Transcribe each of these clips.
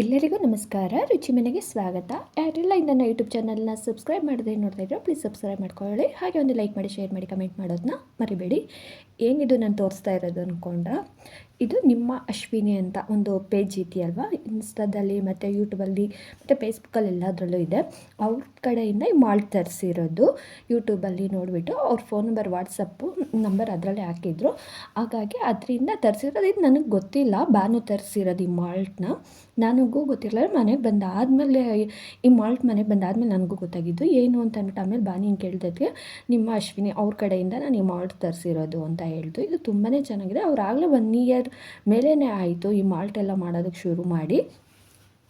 ಎಲ್ಲರಿಗೂ ನಮಸ್ಕಾರ. ರುಚಿ ಮನೆಗೆ ಸ್ವಾಗತ. ಯಾರೆಲ್ಲ ನನ್ನ ಯೂಟ್ಯೂಬ್ ಚಾನಲ್ನ ಸಬ್ಸ್ಕ್ರೈಬ್ ಮಾಡದೆ ನೋಡ್ತಾ ಇದ್ರೆ ಪ್ಲೀಸ್ ಸಬ್ಸ್ಕ್ರೈಬ್ ಮಾಡ್ಕೊಳ್ಳಿ. ಹಾಗೆ ಒಂದು ಲೈಕ್ ಮಾಡಿ ಶೇರ್ ಮಾಡಿ ಕಮೆಂಟ್ ಮಾಡೋದನ್ನ ಮರಿಬೇಡಿ. ಏನಿದು ನಾನು ತೋರಿಸ್ತಾ ಇರೋದು ಅಂದ್ಕೊಂಡ್ರೆ ಇದು ನಿಮ್ಮ ಅಶ್ವಿನಿ ಅಂತ ಒಂದು ಪೇಜ್ ಇದೆಯಲ್ವಾ? ಇನ್ಸ್ಟಾದಲ್ಲಿ ಮತ್ತು ಯೂಟ್ಯೂಬಲ್ಲಿ ಮತ್ತು ಫೇಸ್ಬುಕ್ಕಲ್ಲಿ ಎಲ್ಲದರಲ್ಲೂ ಇದೆ. ಅವ್ರ ಕಡೆಯಿಂದ ಈ ಮಾಲ್ಟ್ ತರಿಸಿರೋದು. ಯೂಟ್ಯೂಬಲ್ಲಿ ನೋಡಿಬಿಟ್ಟು ಅವ್ರ ಫೋನ್ ನಂಬರ್ ವಾಟ್ಸಪ್ಪು ನಂಬರ್ ಅದರಲ್ಲೇ ಹಾಕಿದ್ರು. ಹಾಗಾಗಿ ಅದರಿಂದ ತರಿಸಿರೋದು, ಇದು ನನಗೆ ಗೊತ್ತಿಲ್ಲ. ಬಾನು ತರಿಸಿರೋದು ಈ ಮಾಲ್ಟ್ನ. ನನಗೂ ಗೊತ್ತಿರಲಿಲ್ಲ. ಮನೆಗೆ ಬಂದಾದಮೇಲೆ ಈ ಮಾಲ್ಟ್ ಮನೆಗೆ ಬಂದಾದಮೇಲೆ ನನಗೂ ಗೊತ್ತಾಗಿದ್ದು. ಏನು ಅಂತ ಅಂದ್ಬಿಟ್ಟು ಆಮೇಲೆ ಬಾನಿ ಹಿಂಗೆ ಕೇಳಿದಕ್ಕೆ ನಿಮ್ಮ ಅಶ್ವಿನಿ ಅವ್ರ ಕಡೆಯಿಂದ ನಾನು ಈ ಮಾಲ್ಟ್ ತರಿಸಿರೋದು ಅಂತ ಹೇಳ್ತು ಇದು ತುಂಬಾ ಚೆನ್ನಾಗಿದೆ. ಅವ್ರು ಆಗಲೇ ಒನ್ ಇಯರ್ ಮೇಲೇ ಆಯಿತು ಈ ಮಾಲ್ಟ್ ಎಲ್ಲ ಮಾಡೋದಕ್ಕೆ ಶುರು ಮಾಡಿ.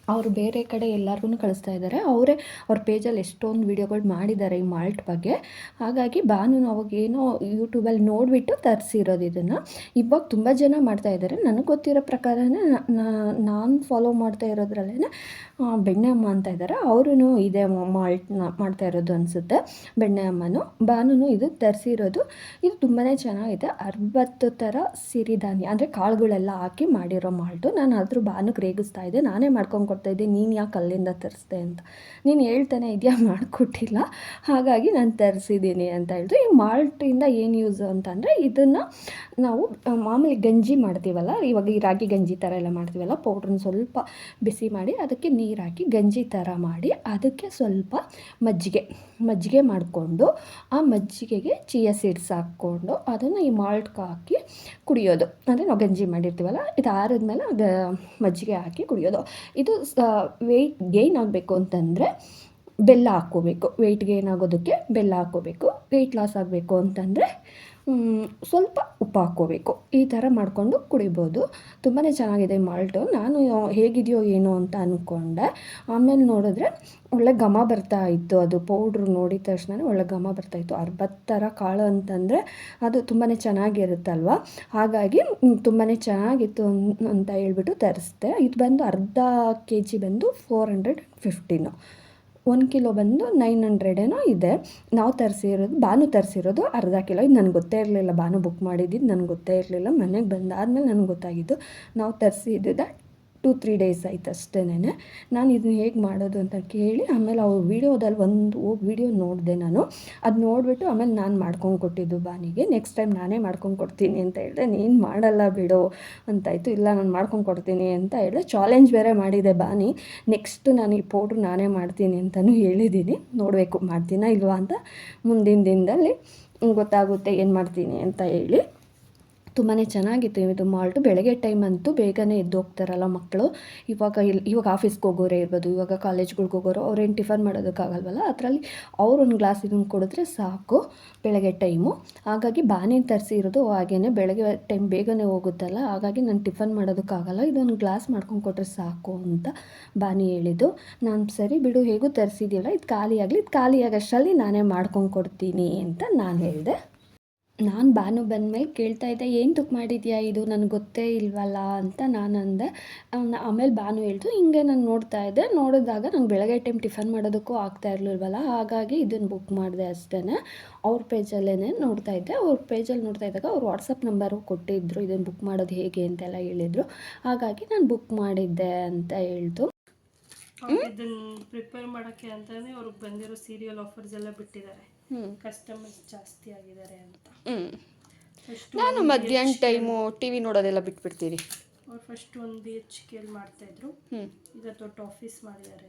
ಅವರು ಬೇರೆ ಕಡೆ ಎಲ್ಲರಿಗೂ ಕಳಿಸ್ತಾ ಇದ್ದಾರೆ ಅವರೇ, ಅವ್ರ ಪೇಜಲ್ಲಿ ಎಷ್ಟೊಂದು ವೀಡಿಯೋಗಳು ಮಾಡಿದ್ದಾರೆ ಈ ಮಾಲ್ಟ್ ಬಗ್ಗೆ. ಹಾಗಾಗಿ ಬಾನು ಅವಾಗೇನೋ ಯೂಟ್ಯೂಬಲ್ಲಿ ನೋಡಿಬಿಟ್ಟು ತರಿಸಿರೋದು ಇದನ್ನು. ಇವಾಗ ತುಂಬ ಜನ ಮಾಡ್ತಾ ಇದ್ದಾರೆ ನನಗೆ ಗೊತ್ತಿರೋ ಪ್ರಕಾರನೇ ನಾನು ಫಾಲೋ ಮಾಡ್ತಾ ಇರೋದ್ರಲ್ಲೇ ಬೆಣ್ಣೆ ಅಮ್ಮ ಅಂತ ಇದ್ದಾರೆ ಅವರೂ ಇದೇ ಮಾಲ್ಟ್ನ ಮಾಡ್ತಾ ಇರೋದು ಅನಿಸುತ್ತೆ. ಬೆಣ್ಣೆ ಅಮ್ಮನು ಬಾನು ಇದು ತರಿಸಿರೋದು. ಇದು ತುಂಬಾ ಚೆನ್ನಾಗಿದೆ ಅರವತ್ತು ಥರ ಸಿರಿಧಾನ್ಯ ಅಂದರೆ ಕಾಳುಗಳೆಲ್ಲ ಹಾಕಿ ಮಾಡಿರೋ ಮಾಲ್ಟು. ನಾನು ಅದ್ರ ಬಾನುಗೆ ರೇಗಿಸ್ತಾ ಇದ್ದೆ. ನಾನೇ ಮಾಡ್ಕೊಂಡು ಕೊಡ್ತಾಯಿದ್ದೆ ನೀನು ಯಾಕೆ ಅಲ್ಲಿಂದ ತರಿಸ್ದೆ ಅಂತ. ನೀನು ಹೇಳ್ತಾನೆ ಇದೆಯಾ? ಮಾಡಿಕೊಟ್ಟಿಲ್ಲ. ಹಾಗಾಗಿ ನಾನು ತರಿಸಿದ್ದೀನಿ ಅಂತ ಹೇಳಿದ್ರು ಈ ಮಾಲ್ಟಿಂದ ಏನು ಯೂಸ್ ಅಂತಂದರೆ ಇದನ್ನು ನಾವು ಮಾಮೂಲಿ ಗಂಜಿ ಮಾಡ್ತೀವಲ್ಲ, ಇವಾಗ ಈ ರಾಗಿ ಗಂಜಿ ಥರ ಎಲ್ಲ ಮಾಡ್ತೀವಲ್ಲ ಪೌಡ್ರನ್ನ ಸ್ವಲ್ಪ ಬಿಸಿ ಮಾಡಿ ಅದಕ್ಕೆ ಹಾಕಿ ಗಂಜಿ ಥರ ಮಾಡಿ ಅದಕ್ಕೆ ಸ್ವಲ್ಪ ಮಜ್ಜಿಗೆ ಮಜ್ಜಿಗೆ ಮಾಡಿಕೊಂಡು ಆ ಮಜ್ಜಿಗೆಗೆ ಚೀಯ ಸೀಡ್ಸ್ ಹಾಕ್ಕೊಂಡು ಅದನ್ನು ಈ ಮಾಲ್ಟ್ಗೆ ಹಾಕಿ ಕುಡಿಯೋದು. ಅಂದರೆ ನಾವು ಗಂಜಿ ಮಾಡಿರ್ತೀವಲ್ಲ, ಇದು ಆರಿದ್ಮೇಲೆ ಅದು ಮಜ್ಜಿಗೆ ಹಾಕಿ ಕುಡಿಯೋದು. ಇದು ವೆಯ್ಟ್ ಗೇಯ್ನ್ ಆಗಬೇಕು ಅಂತಂದರೆ ಬೆಲ್ಲ ಹಾಕ್ಕೋಬೇಕು. ವೆಯ್ಟ್ ಗೇನ್ ಆಗೋದಕ್ಕೆ ಬೆಲ್ಲ ಹಾಕ್ಕೋಬೇಕು. ವೆಯ್ಟ್ ಲಾಸ್ ಆಗಬೇಕು ಅಂತಂದರೆ ಸ್ವಲ್ಪ ಉಪ್ಪು ಹಾಕ್ಕೋಬೇಕು ಈ ಥರ ಮಾಡಿಕೊಂಡು ಕುಡಿಬೋದು. ತುಂಬಾ ಚೆನ್ನಾಗಿದೆ ಮಾಲ್ಟು. ನಾನು ಹೇಗಿದೆಯೋ ಏನೋ ಅಂತ ಅಂದ್ಕೊಂಡೆ ಆಮೇಲೆ ನೋಡಿದ್ರೆ ಒಳ್ಳೆ ಘಮ ಬರ್ತಾ ಇತ್ತು. ಅದು ಪೌಡ್ರು ನೋಡಿದ ತಕ್ಷಣ ಒಳ್ಳೆ ಘಮ ಬರ್ತಾ ಇತ್ತು. ಅರ್ಬತ್ತರ ಕಾಳು ಅಂತಂದರೆ ಅದು ತುಂಬಾ ಚೆನ್ನಾಗಿರುತ್ತಲ್ವ? ಹಾಗಾಗಿ ತುಂಬಾ ಚೆನ್ನಾಗಿತ್ತು ಅಂತ ಹೇಳ್ಬಿಟ್ಟು ತರಿಸ್ದೆ. ಇದು ಬಂದು ಅರ್ಧ ಕೆ ಜಿ ಬಂದು ಫೋರ್ ಹಂಡ್ರೆಡ್ ಫಿಫ್ಟೀನು ಒಂದು ಕಿಲೋ ಬಂದು ನೈನ್ ಹಂಡ್ರೆಡೇನೋ ಇದೆ. ನಾವು ತರಿಸಿರೋದು, ಬಾನು ತರಿಸಿರೋದು ಅರ್ಧ ಕಿಲೋ. ಇದು ನನಗೆ ಗೊತ್ತೇ ಇರಲಿಲ್ಲ. ಬಾನು ಬುಕ್ ಮಾಡಿದ್ದು ನನಗೆ ಗೊತ್ತೇ ಇರಲಿಲ್ಲ. ಮನೆಗೆ ಬಂದಾದಮೇಲೆ ನನಗೆ ಗೊತ್ತಾಗಿದ್ದು. ನಾವು ತರಿಸಿದ್ದ ಟು ತ್ರೀ ಡೇಸ್ ಆಯ್ತು ಅಷ್ಟೇನೆ ನಾನು ಇದನ್ನ ಹೇಗೆ ಮಾಡೋದು ಅಂತ ಕೇಳಿ ಆಮೇಲೆ ಅವ್ರ ವೀಡಿಯೋದಲ್ಲಿ ಒಂದು ವೀಡಿಯೋ ನೋಡಿದೆ ನಾನು. ಅದು ನೋಡಿಬಿಟ್ಟು ಆಮೇಲೆ ನಾನು ಮಾಡ್ಕೊಂಡು ಕೊಟ್ಟಿದ್ದು ಬಾನಿಗೆ. ನೆಕ್ಸ್ಟ್ ಟೈಮ್ ನಾನೇ ಮಾಡ್ಕೊಂಡು ಕೊಡ್ತೀನಿ ಅಂತ ಹೇಳಿದೆ, ನೀನು ಮಾಡಲ್ಲ ಬಿಡು ಅಂತಾಯಿತು. ಇಲ್ಲ, ನಾನು ಮಾಡ್ಕೊಂಡು ಕೊಡ್ತೀನಿ ಅಂತ ಹೇಳಿದೆ. ಚಾಲೆಂಜ್ ಬೇರೆ ಮಾಡಿದೆ ಬಾನಿ. ನೆಕ್ಸ್ಟ್ ನಾನು ಈ ಪೌಡ್ರ್ ನಾನೇ ಮಾಡ್ತೀನಿ ಅಂತಲೂ ಹೇಳಿದ್ದೀನಿ ನೋಡಬೇಕು ಮಾಡ್ತೀನಾ ಇಲ್ವಾ ಅಂತ ಮುಂದಿನ ದಿನದಲ್ಲಿ. ಗೊತ್ತಾಗುತ್ತೆ ಏನು ಮಾಡ್ತೀನಿ ಅಂತ ಹೇಳಿ. ತುಂಬಾ ಚೆನ್ನಾಗಿತ್ತು. ಇದು ಮಾಲ್ಟು ಬೆಳಗ್ಗೆ ಟೈಮ್ ಅಂತೂ ಬೇಗನೆ ಎದ್ದು ಹೋಗ್ತಾರಲ್ಲ ಮಕ್ಕಳು. ಇವಾಗ ಇಲ್ಲಿ ಇವಾಗ ಆಫೀಸ್ಗೆ ಹೋಗೋರೇ ಇರ್ಬೋದು, ಇವಾಗ ಕಾಲೇಜ್ಗಳ್ಗೆ ಹೋಗೋರು, ಅವ್ರೇನು ಟಿಫನ್ ಮಾಡೋದಕ್ಕಾಗಲ್ವಲ್ಲ? ಅದರಲ್ಲಿ ಅವ್ರು ಒಂದು ಗ್ಲಾಸ್ ಇದನ್ನು ಕೊಡಿದ್ರೆ ಸಾಕು ಬೆಳಗ್ಗೆ ಟೈಮು. ಹಾಗಾಗಿ ಬಾನಿ ತರಿಸಿರೋದು ಹಾಗೇ ಬೆಳಗ್ಗೆ ಟೈಮ್ ಬೇಗನೆ ಹೋಗುತ್ತಲ್ಲ, ಹಾಗಾಗಿ ನಾನು ಟಿಫನ್ ಮಾಡೋದಕ್ಕಾಗಲ್ಲ, ಇದೊಂದು ಗ್ಲಾಸ್ ಮಾಡ್ಕೊಂಡು ಕೊಟ್ಟರೆ ಸಾಕು ಅಂತ ಬಾನಿ ಹೇಳಿದ್ದು. ನಾನು ಸರಿ ಬಿಡು, ಹೇಗೂ ತರಿಸಿದ್ದೀವಲ್ಲ ಇದು ಖಾಲಿಯಾಗಲಿ, ಇದು ಖಾಲಿ ಆಗೋಷ್ಟರಲ್ಲಿ ನಾನೇ ಮಾಡ್ಕೊಂಡು ಕೊಡ್ತೀನಿ ಅಂತ ನಾನು ಹೇಳಿದೆ. ನಾನು ಬಾನು ಬಂದಮೇಲೆ ಕೇಳ್ತಾ ಇದ್ದೆ, ಏನು ತುಕ್ ಮಾಡಿದ್ಯಾ ಇದು? ನನಗೆ ಗೊತ್ತೇ ಇಲ್ವಲ್ಲ? ಅಂತ ನಾನು ಅಂದೆ. ಆಮೇಲೆ ಬಾನು ಹೇಳ್ತು ಹಿಂಗೆ ನಾನು ನೋಡ್ತಾ ಇದ್ದೆ. ನೋಡಿದಾಗ ನಂಗೆ ಬೆಳಗ್ಗೆ ಟೈಮ್ ಟಿಫನ್ ಮಾಡೋದಕ್ಕೂ ಆಗ್ತಾ ಇರಲಿಲ್ವಲ್ಲ? ಹಾಗಾಗಿ ಇದನ್ನು ಬುಕ್ ಮಾಡಿದೆ ಅಷ್ಟೇ ಅವ್ರ ಪೇಜಲ್ಲೇ ನೋಡ್ತಾ ಇದ್ದೆ. ಅವ್ರ ಪೇಜಲ್ಲಿ ನೋಡ್ತಾ ಇದ್ದಾಗ ಅವ್ರು ವಾಟ್ಸಪ್ ನಂಬರು ಕೊಟ್ಟಿದ್ದರು ಇದನ್ನು ಬುಕ್ ಮಾಡೋದು ಹೇಗೆ ಅಂತೆಲ್ಲ ಹೇಳಿದರು. ಹಾಗಾಗಿ ನಾನು ಬುಕ್ ಮಾಡಿದ್ದೆ ಅಂತ ಹೇಳ್ತು ಇದನ್ನು ಪ್ರಿಪೇರ್ ಮಾಡೋಕ್ಕೆ ಅಂತಲೇ ಅವ್ರಿಗೆ ಬಂದಿರೋ ಸೀರಿಯಲ್ ಆಫರ್ಸ್ ಎಲ್ಲ ಬಿಟ್ಟಿದ್ದಾರೆ. ಕಸ್ಟಮರ್ಸ್ ಜಾಸ್ತಿ ಆಗಿದ್ದಾರೆ ಅಂತ. ನಾನು ಮಧ್ಯಾಹ್ನ ಟೈಮು ಟಿ ವಿ ನೋಡೋದೆಲ್ಲ ಬಿಟ್ಬಿಡ್ತೀರಿ. ಅವ್ರು ಫಸ್ಟ್ ಒಂದು ಎಚ್ ಕೆಲ್ ಮಾಡ್ತಾ ಇದ್ರು ಈಗ ದೊಡ್ಡ ಆಫೀಸ್ ಮಾಡಿದ್ದಾರೆ.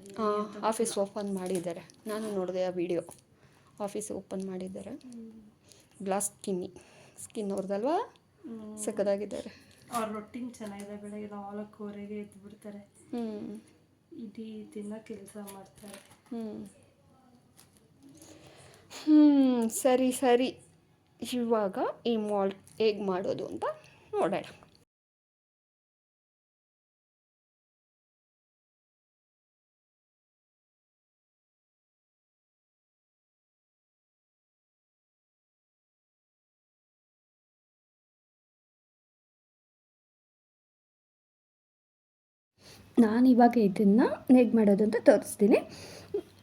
ಆಫೀಸ್ ಓಪನ್ ಮಾಡಿದ್ದಾರೆ. ನಾನು ನೋಡಿದೆ ಆ ವಿಡಿಯೋ ಆಫೀಸ್ ಓಪನ್ ಮಾಡಿದ್ದಾರೆ. ಗ್ಲಾಸ್ ಸ್ಕಿನ್ನಿ ಸ್ಕಿನ್ ಅವ್ರದ್ದಲ್ವಾ ಸಕ್ಕದಾಗಿದ್ದಾರೆ ಅವ್ರ ರೊಟ್ಟಿನ್ ಚೆನ್ನಾಗಿದೆ. ಬೆಳಗ್ಗೆ ನಾಲ್ಕೂವರೆಗೆ ಎದ್ದು ಬಿಡ್ತಾರೆ ಹ್ಞೂ ಇಡೀ ದಿನ ಕೆಲಸ ಮಾಡ್ತಾರೆ. ಹ್ಞೂ ಹ್ಞೂ ಸರಿ ಸರಿ. ಇವಾಗ ಈ ಮಾಲ್ ಹೇಗೆ ಮಾಡೋದು ಅಂತ ನೋಡೋಣ. ನಾನು ಇವಾಗ ಇದನ್ನು ಹೇಗೆ ಮಾಡೋದು ಅಂತ ತೋರಿಸ್ತೀನಿ.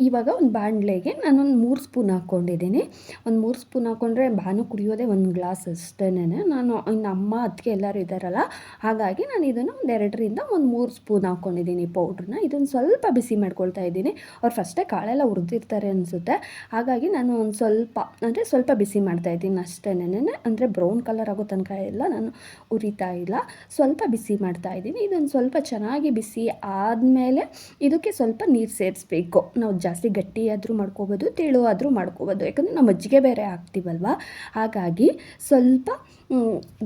ಇವಾಗ ಒಂದು ಬಾಣಲೆಗೆ ನಾನೊಂದು ಮೂರು ಸ್ಪೂನ್ ಹಾಕ್ಕೊಂಡಿದ್ದೀನಿ. ಒಂದು ಮೂರು ಸ್ಪೂನ್ ಹಾಕ್ಕೊಂಡ್ರೆ ಭಾನು ಕುಡಿಯೋದೇ ಒಂದು ಗ್ಲಾಸ್ ಅಷ್ಟೇನೆ. ನಾನು ಇನ್ನು ಅಮ್ಮ ಅದಕ್ಕೆ ಎಲ್ಲರೂ ಇದ್ದಾರಲ್ಲ, ಹಾಗಾಗಿ ನಾನು ಇದನ್ನು ಒಂದು ಎರಡರಿಂದ ಒಂದು ಮೂರು ಸ್ಪೂನ್ ಹಾಕ್ಕೊಂಡಿದ್ದೀನಿ ಪೌಡ್ರನ್ನ. ಇದನ್ನು ಸ್ವಲ್ಪ ಬಿಸಿ ಮಾಡ್ಕೊಳ್ತಾ ಇದ್ದೀನಿ. ಅವ್ರು ಫಸ್ಟೇ ಕಾಳೆಲ್ಲ ಹುರಿದಿರ್ತಾರೆ ಅನಿಸುತ್ತೆ. ಹಾಗಾಗಿ ನಾನು ಒಂದು ಸ್ವಲ್ಪ, ಅಂದರೆ ಸ್ವಲ್ಪ ಬಿಸಿ ಮಾಡ್ತಾ ಇದ್ದೀನಿ ಅಷ್ಟೇನೆ. ಅಂದರೆ ಬ್ರೌನ್ ಕಲರ್ ಆಗೋ ತನಕ ಎಲ್ಲ ನಾನು ಉರಿತಾ ಇಲ್ಲ. ಸ್ವಲ್ಪ ಬಿಸಿ ಮಾಡ್ತಾ ಇದ್ದೀನಿ. ಇದೊಂದು ಸ್ವಲ್ಪ ಚೆನ್ನಾಗಿ ಬಿಸಿ ಆದಮೇಲೆ ಇದಕ್ಕೆ ಸ್ವಲ್ಪ ನೀರು ಸೇರಿಸ್ಬೇಕು. ನಾವು ಜಾಸ್ತಿ ಗಟ್ಟಿಯಾದರೂ ಮಾಡ್ಕೋಬೋದು ತೆಳು ಆದರೂ ಮಾಡ್ಕೋಬೋದು. ಯಾಕಂದರೆ ನಾವು ಮಜ್ಜಿಗೆ ಬೇರೆ ಹಾಕ್ತೀವಲ್ವ ಹಾಗಾಗಿ ಸ್ವಲ್ಪ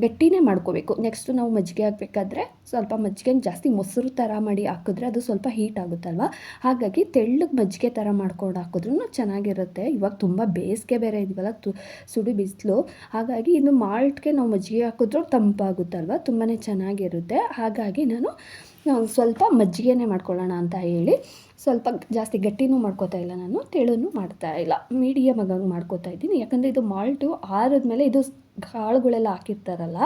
ಗಟ್ಟಿನೇ ಮಾಡ್ಕೋಬೇಕು. ನೆಕ್ಸ್ಟು ನಾವು ಮಜ್ಜಿಗೆ ಹಾಕಬೇಕಾದ್ರೆ ಸ್ವಲ್ಪ ಮಜ್ಜಿಗೆ ಜಾಸ್ತಿ ಮೊಸರು ಥರ ಮಾಡಿ ಹಾಕಿದ್ರೆ ಅದು ಸ್ವಲ್ಪ ಹೀಟ್ ಆಗುತ್ತಲ್ವ? ಹಾಗಾಗಿ ತೆಳ್ಳಗೆ ಮಜ್ಜಿಗೆ ಥರ ಮಾಡ್ಕೊಂಡು ಹಾಕಿದ್ರೂ ಚೆನ್ನಾಗಿರುತ್ತೆ. ಇವಾಗ ತುಂಬ ಬೇಸಿಗೆ ಬೇರೆ ಇದ್ವಲ್ಲ, ತು, ಸುಡು ಬಿಸಿಲು. ಹಾಗಾಗಿ ಇನ್ನು ಮಾಲ್ಟ್ಗೆ ನಾವು ಮಜ್ಜಿಗೆ ಹಾಕಿದ್ರೂ ತಂಪಾಗುತ್ತಲ್ವ? ತುಂಬಾ ಚೆನ್ನಾಗಿರುತ್ತೆ. ಹಾಗಾಗಿ ನಾನು ಸ್ವಲ್ಪ ಮಜ್ಜಿಗೆನೇ ಮಾಡ್ಕೊಳ್ಳೋಣ ಅಂತ ಹೇಳಿ ಸ್ವಲ್ಪ ಜಾಸ್ತಿ ಗಟ್ಟಿನೂ ಮಾಡ್ಕೋತಾ ಇಲ್ಲ ನಾನು, ತೆಳುನೂ ಮಾಡ್ತಾ ಇಲ್ಲ. ಮೀಡಿಯಮ್ ಆಗಿ ಮಾಡ್ಕೋತಾ ಇದ್ದೀನಿ. ಯಾಕಂದರೆ ಇದು ಮಾಲ್ಟು ಆರಿದ್ಮೇಲೆ ಇದು ಕಾಳುಗಳೆಲ್ಲ ಹಾಕಿರ್ತಾರಲ್ಲ,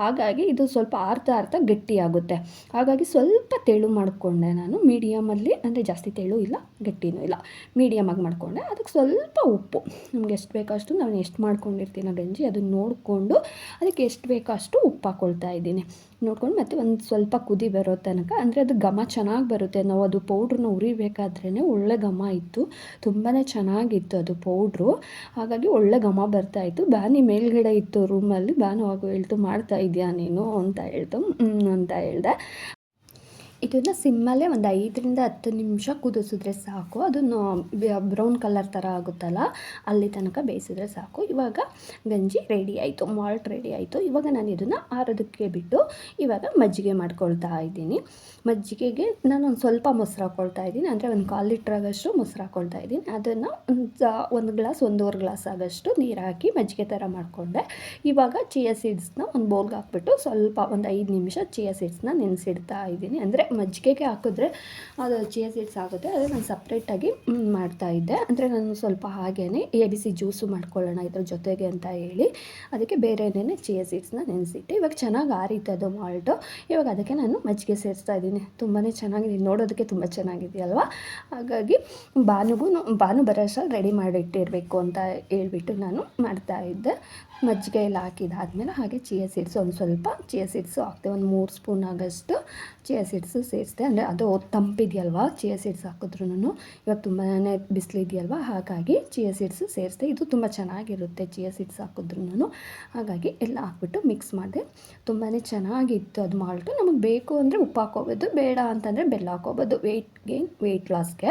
ಹಾಗಾಗಿ ಇದು ಸ್ವಲ್ಪ ಆರ್ತಾ ಆರ್ತಾ ಗಟ್ಟಿಯಾಗುತ್ತೆ. ಹಾಗಾಗಿ ಸ್ವಲ್ಪ ತೆಳು ಮಾಡಿಕೊಂಡೆ ನಾನು, ಮೀಡಿಯಮಲ್ಲಿ, ಅಂದರೆ ಜಾಸ್ತಿ ತೆಳು ಇಲ್ಲ, ಗಟ್ಟಿನೂ ಇಲ್ಲ. ಮೀಡಿಯಮಾಗಿ ಮಾಡಿಕೊಂಡೆ, ಅದಕ್ಕೆ ಸ್ವಲ್ಪ ಉಪ್ಪು. ನಮ್ಗೆ ಎಷ್ಟು ಬೇಕೋ ಅಷ್ಟು ನಾನು ಎಷ್ಟು ಮಾಡ್ಕೊಂಡಿರ್ತೀನೋ ಗಂಜಿ, ಅದನ್ನು ನೋಡಿಕೊಂಡು ಅದಕ್ಕೆ ಎಷ್ಟು ಬೇಕೋ ಅಷ್ಟು ಉಪ್ಪು ಹಾಕ್ಕೊಳ್ತಾ ಇದ್ದೀನಿ. ನೋಡ್ಕೊಂಡು ಮತ್ತೆ ಒಂದು ಸ್ವಲ್ಪ ಕುದಿ ಬರೋ ತನಕ, ಅಂದರೆ ಅದು ಘಮ ಚೆನ್ನಾಗಿ ಬರುತ್ತೆ. ನಾವು ಅದು ಪೌಡ್ರನ್ನ ಉರಿಬೇಕಾದ್ರೇ ಒಳ್ಳೆ ಘಮ ಇತ್ತು. ತುಂಬಾ ಚೆನ್ನಾಗಿತ್ತು ಅದು ಪೌಡ್ರು. ಹಾಗಾಗಿ ಒಳ್ಳೆ ಘಮ ಬರ್ತಾ ಇತ್ತು. ಬಾನಿ ಮೇಲ್ಗಡೆ ಇತ್ತು. ರೂಮಲ್ಲಿ ಭಾನುವಾಗ ಹೇಳ್ತು ಮಾಡ್ತಾ ಇದೆಯಾ ನೀನು? ಅಂತ ಹೇಳ್ತು. ಅಂತ ಹೇಳ್ದೆ. ಇದನ್ನು ಸಿಮ್ಮಲ್ಲೇ ಒಂದು ಐದರಿಂದ ಹತ್ತು ನಿಮಿಷ ಕುದಿಸಿದ್ರೆ ಸಾಕು. ಅದನ್ನು ಬ್ರೌನ್ ಕಲರ್ ಥರ ಆಗುತ್ತಲ್ಲ, ಅಲ್ಲಿ ತನಕ ಬೇಯಿಸಿದ್ರೆ ಸಾಕು. ಇವಾಗ ಗಂಜಿ ರೆಡಿ ಆಯಿತು ಮಾಲ್ಟ್ ರೆಡಿ ಆಯಿತು. ಇವಾಗ ನಾನು ಇದನ್ನು ಆರೋದಕ್ಕೆ ಬಿಟ್ಟು ಇವಾಗ ಮಜ್ಜಿಗೆ ಮಾಡ್ಕೊಳ್ತಾ ಇದ್ದೀನಿ. ಮಜ್ಜಿಗೆಗೆ ನಾನು ಒಂದು ಸ್ವಲ್ಪ ಮೊಸರು ಹಾಕ್ಕೊಳ್ತಾ ಇದ್ದೀನಿ. ಅಂದರೆ ಒಂದು ಕಾಲು ಲೀಟ್ರ್ ಆಗೋಷ್ಟು ಮೊಸರು ಹಾಕ್ಕೊಳ್ತಾ ಇದ್ದೀನಿ. ಅದನ್ನು ಒಂದು ಗ್ಲಾಸ್, ಒಂದೂವರೆ ಗ್ಲಾಸ್ ಆಗೋಷ್ಟು ನೀರು ಹಾಕಿ ಮಜ್ಜಿಗೆ ಥರ ಮಾಡಿಕೊಂಡೆ. ಇವಾಗ ಚಿಯಾ ಸೀಡ್ಸ್ನ ಒಂದು ಬೌಲ್ಗೆ ಹಾಕ್ಬಿಟ್ಟು ಸ್ವಲ್ಪ ಒಂದು ಐದು ನಿಮಿಷ ಚಿಯಾ ಸೀಡ್ಸ್ನ ನೆನೆಸಿಡ್ತಾ ಇದ್ದೀನಿ. ಅಂದರೆ ಮಜ್ಜಿಗೆಗೆ ಹಾಕಿದ್ರೆ ಅದು ಚಿಯಾ ಸೀಡ್ಸ್ ಆಗುತ್ತೆ. ಅದೇ ನಾನು ಸಪ್ರೇಟಾಗಿ ಮಾಡ್ತಾ ಇದ್ದೆ. ಅಂದರೆ ನಾನು ಸ್ವಲ್ಪ ಹಾಗೇ ಎ ಬಿ ಸಿ ಜ್ಯೂಸು ಮಾಡ್ಕೊಳ್ಳೋಣ ಇದ್ರ ಜೊತೆಗೆ ಅಂತ ಹೇಳಿ ಅದಕ್ಕೆ ಬೇರೆನೇ ಚಿಯಾ ಸೀಡ್ಸ್ನ ನೆನೆಸಿಟ್ಟು. ಇವಾಗ ಚೆನ್ನಾಗಿ ಆರಿತ್ತು ಅದು ಮಾಲ್ಟು ಇವಾಗ ಅದಕ್ಕೆ ನಾನು ಮಜ್ಜಿಗೆ ಸೇರಿಸ್ತಾ ಇದ್ದೀನಿ. ತುಂಬಾ ಚೆನ್ನಾಗಿದೆ. ನೋಡೋದಕ್ಕೆ ತುಂಬ ಚೆನ್ನಾಗಿದೆಯಲ್ವಾ? ಹಾಗಾಗಿ ಭಾನುಗೂ ಬಾನು ಬರೋ ಅಷ್ಟ್ರಲ್ಲಿ ರೆಡಿ ಮಾಡಿಟ್ಟಿರಬೇಕು ಅಂತ ಹೇಳ್ಬಿಟ್ಟು ನಾನು ಮಾಡ್ತಾ ಇದ್ದೆ. ಮಜ್ಜಿಗೆ ಎಲ್ಲ ಹಾಕಿದಾದ್ಮೇಲೆ ಹಾಗೆ ಚಿಯಾ ಸೀಡ್ಸ್ ಒಂದು ಸ್ವಲ್ಪ ಚಿಯಾ ಸೀಡ್ಸು ಹಾಕ್ತೇವೆ ಒಂದು ಮೂರು ಸ್ಪೂನ್ ಆಗಷ್ಟು ಚಿಯಾ ಸೀಡ್ಸು ಸೇರಿಸ್ದೆ ಅಂದರೆ ಅದು ತಂಪಿದೆಯಲ್ವಾ? ಚಿಯಾ ಸೀಡ್ಸ್ ಹಾಕಿದ್ರೂ ಇವಾಗ ತುಂಬಾ ಬಿಸಿಲಿದೆಯಲ್ವಾ? ಹಾಗಾಗಿ ಚಿಯಾ ಸೀಡ್ಸು ಸೇರಿಸ್ದೆ ಇದು ತುಂಬ ಚೆನ್ನಾಗಿರುತ್ತೆ ಚಿಯಾ ಸೀಡ್ಸ್ ಹಾಕಿದ್ರೂ ಹಾಗಾಗಿ ಎಲ್ಲ ಹಾಕ್ಬಿಟ್ಟು ಮಿಕ್ಸ್ ಮಾಡಿದೆ. ತುಂಬಾ ಚೆನ್ನಾಗಿತ್ತು ಅದು ಮಾಲ್ಟು. ನಮಗೆ ಬೇಕು ಅಂದರೆ ಉಪ್ಪು ಹಾಕೋಬೋದು ಬೇಡ ಅಂತಂದರೆ ಬೆಲ್ಲ ಹಾಕೋಬೋದು ವೆಯ್ಟ್ ಗೇನ್ ವೆಯ್ಟ್ ಲಾಸ್ಗೆ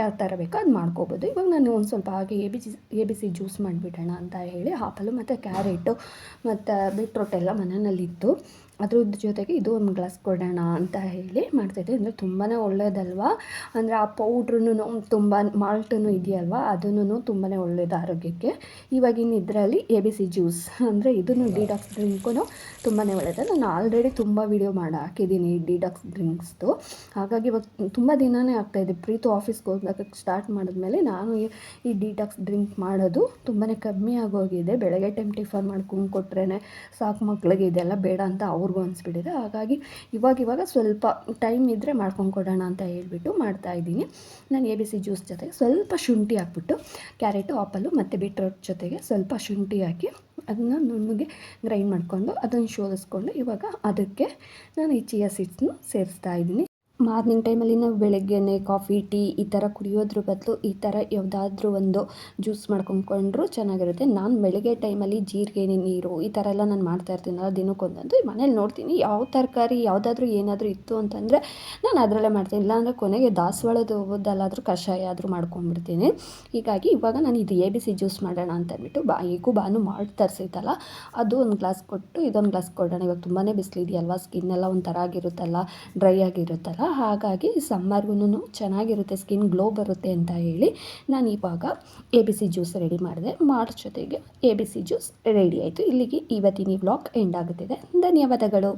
ಯಾವ ಥರ ಬೇಕೋ ಅದು ಮಾಡ್ಕೋಬೋದು. ಇವಾಗ ನಾನು ಒಂದು ಸ್ವಲ್ಪ ಹಾಗೆ A B C A B juice ಮಾಡಿಬಿಡೋಣ ಅಂತ ಹೇಳಿ, ಹಾಪಲು ಮತ್ತು ಕ್ಯಾರೆಟು ಮತ್ತು ಬೀಟ್ರೋಟ್ ಎಲ್ಲ ಮನೆಯಲ್ಲಿತ್ತು. ಅದ್ರ ಜೊತೆಗೆ ಇದು ಒಂದು ಗ್ಲಾಸ್ ಕೊಡೋಣ ಅಂತ ಹೇಳಿ ಮಾಡ್ತಾಯಿದ್ದೆ ಅಂದರೆ ತುಂಬಾ ಒಳ್ಳೆಯದಲ್ವಾ ಅಂದರೆ ಆ ಪೌಡ್ರೂ ತುಂಬ ಮಾಲ್ಟೂ ಇದೆಯಲ್ವಾ? ಅದನ್ನು ತುಂಬಾ ಒಳ್ಳೇದು ಆರೋಗ್ಯಕ್ಕೆ. ಇವಾಗಿನ ಇದರಲ್ಲಿ ಎ ಬಿ ಸಿ ಜ್ಯೂಸ್. ಅಂದರೆ ಇದನ್ನು ಡಿಡಾಕ್ಸ್ ಡ್ರಿಂಕು ತುಂಬಾ ಒಳ್ಳೆಯದು ನಾನು ಆಲ್ರೆಡಿ ತುಂಬ ವೀಡಿಯೋ ಮಾಡಿ ಹಾಕಿದ್ದೀನಿ ಈ ಡಿಡಾಕ್ಸ್ ಡ್ರಿಂಕ್ಸ್ದು. ಹಾಗಾಗಿ ಇವಾಗ ತುಂಬ ದಿನವೇ ಆಗ್ತಾಯಿದೆ ಪ್ರೀತು ಆಫೀಸ್ಗೆ ಹೋದಾಗ ಸ್ಟಾರ್ಟ್ ಮಾಡಿದ್ಮೇಲೆ ನಾನು ಈ ಡಿಟಾಕ್ಸ್ ಡ್ರಿಂಕ್ ಮಾಡೋದು ತುಂಬಾ ಕಮ್ಮಿ ಆಗೋಗಿದೆ. ಬೆಳಗ್ಗೆ ಟೈಮ್ ಟಿಫನ್ ಮಾಡ್ಕೊಂಡು ಕೊಟ್ರೇ ಸಾಕು ಮಕ್ಳಿಗೆ ಇದೆಲ್ಲ ಬೇಡ ಅಂತ ಅವ್ರಿಗೂ ಅನಿಸ್ಬಿಟ್ಟಿದೆ. ಹಾಗಾಗಿ ಇವಾಗ ಇವಾಗ ಸ್ವಲ್ಪ ಟೈಮ್ ಇದ್ದರೆ ಮಾಡ್ಕೊಂಡು ಕೊಡೋಣ ಅಂತ ಹೇಳ್ಬಿಟ್ಟು ಮಾಡ್ತಾಯಿದ್ದೀನಿ ನಾನು ಎ ಬಿ ಸಿ ಜ್ಯೂಸ್ ಜೊತೆಗೆ ಸ್ವಲ್ಪ ಶುಂಠಿ ಹಾಕ್ಬಿಟ್ಟು ಕ್ಯಾರೆಟು ಆಪಲ್ಲು ಮತ್ತು ಬೀಟ್ರೋಟ್ ಜೊತೆಗೆ ಸ್ವಲ್ಪ ಶುಂಠಿ ಹಾಕಿ ಅದನ್ನು ನುಣ್ಣಗೆ ಗ್ರೈಂಡ್ ಮಾಡಿಕೊಂಡು ಅದನ್ನು ಶೋಧಿಸ್ಕೊಂಡು ಇವಾಗ ಅದಕ್ಕೆ ನಾನು ಈ ಚಿಯಾ ಸೀಡ್ಸ್ನು ಸೇರಿಸ್ತಾ ಇದ್ದೀನಿ. ಮಾರ್ನಿಂಗ್ ಟೈಮಲ್ಲಿ ನಾವು ಬೆಳಗ್ಗೆನೇ ಕಾಫಿ, ಟೀ ಈ ಥರ ಕುಡಿಯೋದ್ರ ಬದಲು ಈ ಥರ ಯಾವುದಾದ್ರೂ ಒಂದು ಜ್ಯೂಸ್ ಮಾಡ್ಕೊಂಡ್ಕೊಂಡ್ರು ಚೆನ್ನಾಗಿರುತ್ತೆ. ನಾನು ಬೆಳಗ್ಗೆ ಟೈಮಲ್ಲಿ ಜೀರಿಗೆ, ನೀರು ಈ ಥರ ಎಲ್ಲ ನಾನು ಮಾಡ್ತಾ ಇರ್ತೀನಲ್ಲ ದಿನಕ್ಕೊಂದೊಂದು ಮನೇಲಿ ನೋಡ್ತೀನಿ. ಯಾವ ತರಕಾರಿ, ಯಾವುದಾದ್ರೂ ಏನಾದರೂ ಇತ್ತು ಅಂತಂದರೆ ನಾನು ಅದರಲ್ಲೇ ಮಾಡ್ತೀನಿ. ಇಲ್ಲಾಂದರೆ ಕೊನೆಗೆ ದಾಸವಾಳದ ಹೂವದಲ್ಲಾದರೂ ಕಷಾಯ ಆದರೂ ಮಾಡ್ಕೊಂಡ್ಬಿಡ್ತೀನಿ. ಹೀಗಾಗಿ ಇವಾಗ ನಾನು ಇದು ಎ ಬಿ ಸಿ ಜ್ಯೂಸ್ ಮಾಡೋಣ ಅಂತ ಅಂದ್ಬಿಟ್ಟು ಬಾ ಈಗೂ ಬಾನು ಮಾಡಿ ತರಿಸಿದ್ದಲ್ಲ ಅದು ಒಂದು ಗ್ಲಾಸ್ ಕೊಟ್ಟು ಇದೊಂದು ಗ್ಲಾಸ್ ಕೊಡೋಣ. ಇವಾಗ ತುಂಬಾ ಬಿಸಿಲಿದೆಯಲ್ವಾ ಸ್ಕಿನ್ ಎಲ್ಲ ಒಂಥರ ಆಗಿರುತ್ತಲ್ಲ, ಡ್ರೈ ಆಗಿರುತ್ತಲ್ಲ ಹಾಗಾಗಿ ಸಮ್ಮರ್ಗೂ ಚೆನ್ನಾಗಿರುತ್ತೆ, ಸ್ಕಿನ್ ಗ್ಲೋ ಬರುತ್ತೆ ಅಂತ ಹೇಳಿ ನಾನು ಇವಾಗ A B C juice ready ಮಾಡಿದೆ. ಮಾರ್ಚ್ ಜೊತೆಗೆ A B C juice ready ಆಯಿತು. ಇಲ್ಲಿಗೆ ಇವತ್ತಿನ ಈ ವ್ಲಾಗ್ ಎಂಡ್ ಆಗುತ್ತಿದೆ. ಧನ್ಯವಾದಗಳು.